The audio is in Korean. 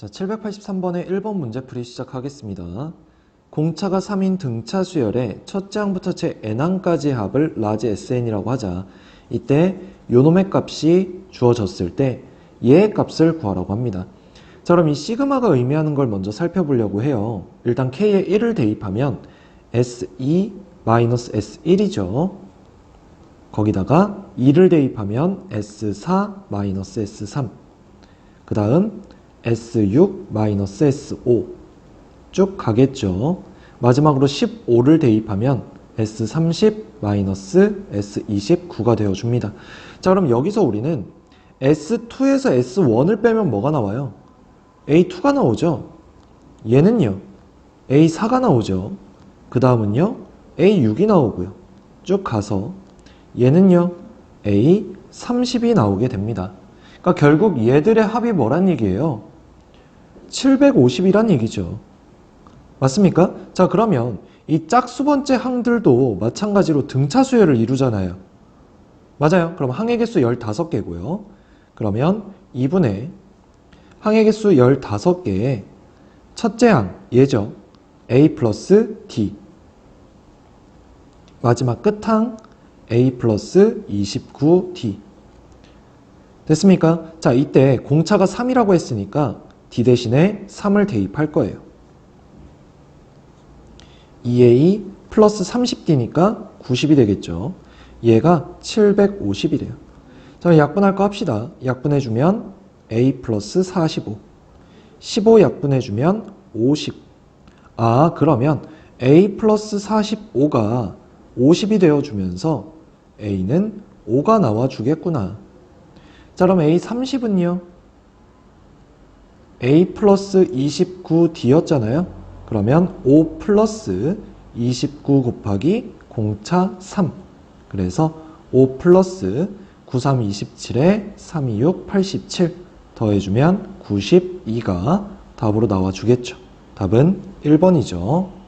자, 783번의 1번 문제풀이 시작하겠습니다. 공차가 3인 등차 수열의 첫째 항부터 제 n항까지의 합을 라지 sn이라고 하자. 이때 요놈의 값이 주어졌을 때 얘의 값을 구하라고 합니다. 자, 그럼 이 시그마가 의미하는 걸 먼저 살펴보려고 해요. 일단 k에 1을 대입하면 s2-s1이죠. 거기다가 2를 대입하면 s4 s3. 그 다음 S6-S5 쭉 가겠죠. 마지막으로 15를 대입하면 S30-S29가 되어줍니다. 자, 그럼 여기서 우리는 S2에서 S1을 빼면 뭐가 나와요? A2가 나오죠. 얘는요. A4가 나오죠. 그 다음은요. A6이 나오고요. 쭉 가서 얘는요. A30이 나오게 됩니다. 그러니까 결국 얘들의 합이 뭐란 얘기예요? 750이란 얘기죠. 맞습니까? 자, 그러면 이 짝수 번째 항들도 마찬가지로 등차 수열을 이루잖아요. 맞아요. 그럼 항의 개수 15개고요. 그러면 2분의 항의 개수 15개의 첫째 항, 얘죠. a 플러스 d. 마지막 끝항 a 플러스 29d. 됐습니까? 자, 이때 공차가 3이라고 했으니까 d 대신에 3을 대입할 거예요. 2a 플러스 30d니까 90이 되겠죠. 얘가 750이래요. 자, 약분할 거 합시다. 약분해주면 a 플러스 45. 15 약분해주면 50. 아, 그러면 a 플러스 45가 50이 되어주면서 a는 5가 나와주겠구나. 자, 그럼 A30은요? A 플러스 29D였잖아요? 그러면 5 플러스 29 곱하기 공차 3. 그래서 5 플러스 93, 27에 326, 87 더해주면 92가 답으로 나와주겠죠. 답은 1번이죠.